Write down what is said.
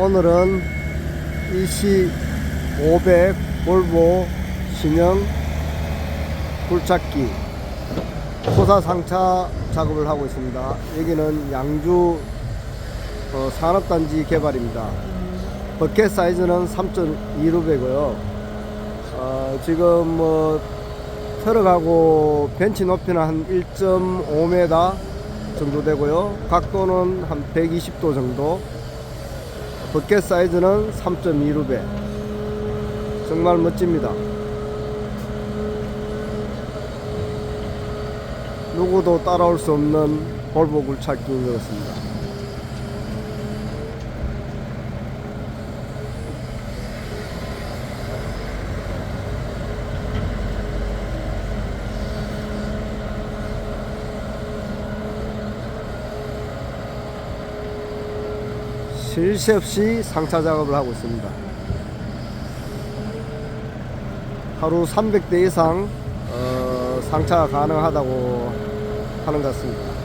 오늘은 EC 500 볼보 신형 굴착기 소사 상차 작업을 하고 있습니다. 여기는 양주 어, 산업단지 개발입니다. 버켓 사이즈는 3.2루베고요. 어, 지금 뭐 트럭하고 벤치 높이는 한 1.5m 정도 되고요. 각도는 한 120도 정도. 버켓 사이즈는 3.2루베. 정말 멋집니다. 누구도 따라올 수 없는 볼보 굴착기인 것 같습니다. 쉴새 없이 상차 작업을 하고 있습니다. 하루 300대 이상 어, 상차가 가능하다고 하는 것 같습니다.